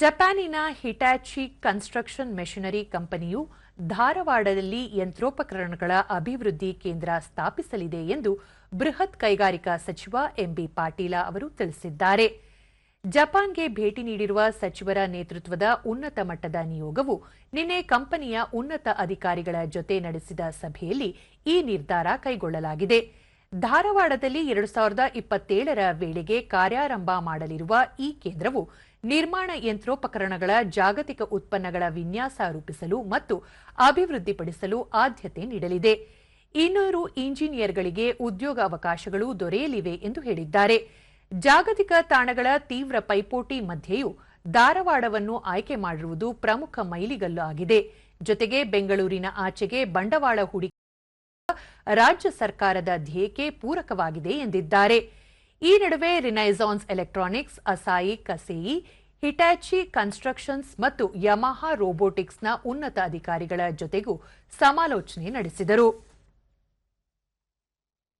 ಜಪಾನಿನ Hitachi construction machinery ಕಂಪನಿಯು ಧಾರವಾಡದಲ್ಲಿ ಯಂತ್ರೋಪಕರಣಗಳ ಅಭಿವೃದ್ಧಿ ಕೇಂದ್ರ ಸ್ಥಾಪಿಸಲಿದೆ ಎಂದು ಬೃಹತ್ ಕೈಗಾರಿಕಾ ಸಚಿವ ಎಂಬಿ ಪಾಟೀಲ ಅವರು ತಿಳಿಸಿದ್ದಾರೆ. ಜಪಾನ್ಗೆ ಭೇಟಿ ನೀಡಿರುವ ಸಚಿವರ ನೇತೃತ್ವದ ಉನ್ನತ ಮಟ್ಟದ ನಿಯೋಗವು ನಿನ್ನೆ ಕಂಪನಿಯ ಉನ್ನತ ಅಧಿಕಾರಿಗಳ ಜೊತೆ ನಡೆಸಿದ ಸಭೆಯಲ್ಲಿ ಈ ನಿರ್ಧಾರ ಕೈಗೊಳ್ಳಲಾಗಿದೆ. ಧಾರವಾಡದಲ್ಲಿ ಎರಡು ಸಾವಿರದ ಇಪ್ಪತ್ತೇಳರ ವೇಳೆಗೆ ಕಾರ್ಯಾರಂಭ ಮಾಡಲಿರುವ ಈ ಕೇಂದ್ರವು ನಿರ್ಮಾಣ ಯಂತ್ರೋಪಕರಣಗಳ ಜಾಗತಿಕ ಉತ್ಪನ್ನಗಳ ವಿನ್ಯಾಸ ರೂಪಿಸಲು ಮತ್ತು ಅಭಿವೃದ್ಧಿಪಡಿಸಲು ಆದ್ಯತೆ ನೀಡಲಿದೆ. ಇನ್ನೂರು ಇಂಜಿನಿಯರ್ಗಳಿಗೆ ಉದ್ಯೋಗಾವಕಾಶಗಳು ದೊರೆಯಲಿವೆ ಎಂದು ಹೇಳಿದ್ದಾರೆ. ಜಾಗತಿಕ ತಾಣಗಳ ತೀವ್ರ ಪೈಪೋಟಿ ಮಧ್ಯೆಯೂ ಧಾರವಾಡವನ್ನು ಆಯ್ಕೆ ಮಾಡಿರುವುದು ಪ್ರಮುಖ ಮೈಲಿಗಲ್ಲು ಆಗಿದೆ. ಜೊತೆಗೆ ಬೆಂಗಳೂರಿನ ಆಚೆಗೆ ಬಂಡವಾಳ ಹೂಡಿಕೆ ರಾಜ್ಯ ಸರ್ಕಾರದ ಧ್ಯೇಯಕ್ಕೆ ಪೂರಕವಾಗಿದೆ ಎಂದಿದ್ದಾರೆ. ಈ ನಡುವೆ Renaissance electronics Asahi Kasei Hitachi constructions ಮತ್ತು ಯಮಹಾ ರೋಬೋಟಿಕ್ಸ್ನ ಉನ್ನತ ಅಧಿಕಾರಿಗಳ ಜೊತೆಗೂ ಸಮಾಲೋಚನೆ ನಡೆಸಿದರು.